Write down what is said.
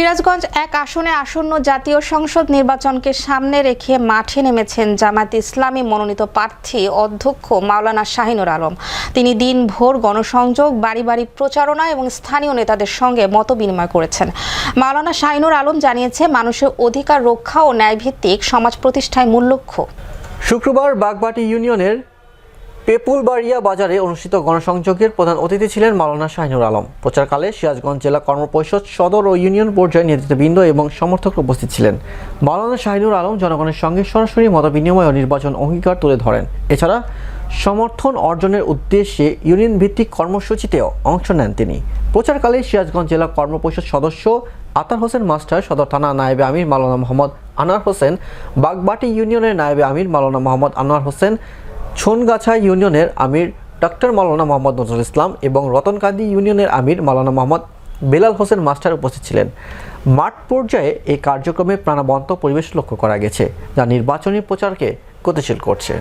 সিরাজগঞ্জ এক আসনে আসন্ন জাতীয় সংসদ নির্বাচনকে সামনে রেখে মাঠে নেমেছেন জামায়াত ইসলামী মনোনীত প্রার্থী অধ্যক্ষ মাওলানা শাহিনুর আলম। তিনি দিনভর গণসংযোগ বাড়ি বাড়ি প্রচারণা এবং স্থানীয় নেতাদের সঙ্গে মত বিনিময় করেছেন। মাওলানা শাহিনুর আলম জানিয়েছে, মানুষের অধিকার রক্ষা ও ন্যায়ভিত্তিক সমাজ প্রতিষ্ঠায় মূল লক্ষ্য। শুক্রবার বাগবাটি ইউনিয়নের পেপুলবাড়িয়া বাজারে অনুষ্ঠিত গণসংযোগের প্রধান অতিথি ছিলেন মাওলানা শাহিনুর আলম। প্রচারকালে সিরাজগঞ্জ জেলা কর্মপরিষদ, সদর ও ইউনিয়ন পর্যায়ে নেতৃত্ববৃন্দ এবং সমর্থকরা উপস্থিত ছিলেন। মাওলানা শাহিনুর আলম জনগণের সঙ্গে সরাসরি মত বিনিময় ও নির্বাচন অঙ্গীকার তুলে ধরেন। এছাড়া সমর্থন অর্জনের উদ্দেশ্যে ইউনিয়ন ভিত্তিক কর্মসূচিতেও অংশ নেন তিনি। প্রচারকালে সিরাজগঞ্জ জেলা কর্মপরিষদ সদস্য আতার হোসেন মাস্টার, সদর থানা নায়েবে আমির মাওলানা মোহাম্মদ আনোয়ার হোসেন, বাগবাটি ইউনিয়নের নায়েবে আমির মাওলানা মোহাম্মদ আনোয়ার হোসেন ছনগাছা ইউনিয়নের আমির ডক্টর মাওলানা মোহাম্মদ নজরুল ইসলাম এবং রতনকান্দি ইউনিয়নের আমির মাওলানা মোহাম্মদ বেলাল হোসেন মাস্টার উপস্থিত ছিলেন। মাঠ পর্যায়ে এই কার্যক্রমে প্রাণবন্ত পরিবেশ লক্ষ্য করা গেছে, যা নির্বাচনী প্রচারকে গতিশীল করছে।